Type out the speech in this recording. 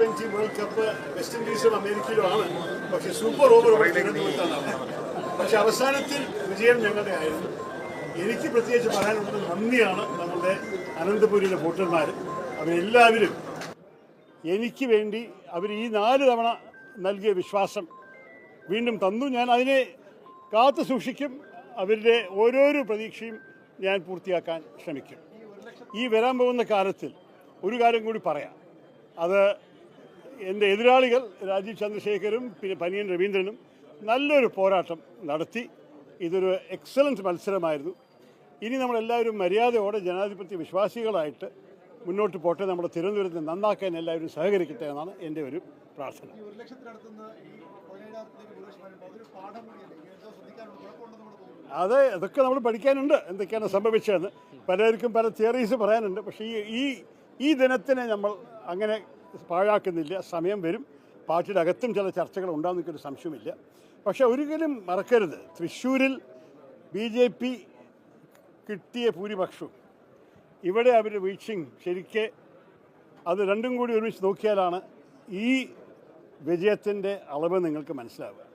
Twenty world cup West ഇൻഡീസിലും അമേരിക്കയിലുമാണ് പക്ഷെ സൂപ്പർ ഓവർ പക്ഷെ അവസാനത്തിൽ വിജയം ഞങ്ങളുടെ ആയിരുന്നു. എനിക്ക് പ്രത്യേകിച്ച് പറയാനുള്ളത് നന്ദിയാണ് നമ്മുടെ അനന്തപുരിയിലെ വോട്ടർമാർ അവരെല്ലാവരും എനിക്ക് വേണ്ടി അവർ ഈ നാല് തവണ നൽകിയ വിശ്വാസം വീണ്ടും തന്നു. ഞാൻ അതിനെ കാത്തു സൂക്ഷിക്കും. അവരുടെ ഓരോരോ പ്രതീക്ഷയും ഞാൻ പൂർത്തിയാക്കാൻ ശ്രമിക്കും. ഈ വരാൻ പോകുന്ന കാലത്തിൽ ഒരു കാര്യം കൂടി പറയാം. അത് എന്റെ എതിരാളികൾ രാജീവ് ചന്ദ്രശേഖരും പിന്നെ പനിയൻ രവീന്ദ്രനും നല്ലൊരു പോരാട്ടം നടത്തി. ഇതൊരു എക്സലന്റ് മത്സരമായിരുന്നു. ഇനി നമ്മളെല്ലാവരും മര്യാദയോടെ ജനാധിപത്യ വിശ്വാസികളായിട്ട് മുന്നോട്ട് പോട്ടെ. നമ്മുടെ തിരുവനന്തപുരത്ത് നന്നാക്കാൻ എല്ലാവരും സഹകരിക്കട്ടെ എന്നാണ് എന്റെ ഒരു പ്രാർത്ഥന. അതെ അതൊക്കെ നമ്മൾ പഠിക്കാനുണ്ട്. എന്തൊക്കെയാണ് സംഭവിച്ചതെന്ന്. പലർക്കും പല തിയറീസ് പറയാനുണ്ട്. പക്ഷേ ഈ ഈ ദിനത്തിനെ നമ്മൾ അങ്ങനെ പാഴാക്കുന്നില്ല. സമയം വരും. പാർട്ടിയുടെ അകത്തും ചില ചർച്ചകൾ ഉണ്ടാകുന്ന എനിക്കൊരു സംശയമില്ല പക്ഷേ ഒരിക്കലും മറക്കരുത്. തൃശ്ശൂരിൽ ബി ജെ പി കിട്ടിയ ഭൂരിപക്ഷവും. ഇവിടെ അവർ വീഴ്ചയും ശരിക്ക് അത് രണ്ടും കൂടി ഒരുമിച്ച് നോക്കിയാലാണ് ഈ വിജയത്തിന്റെ അളവ് നിങ്ങൾക്ക് മനസ്സിലാവുക.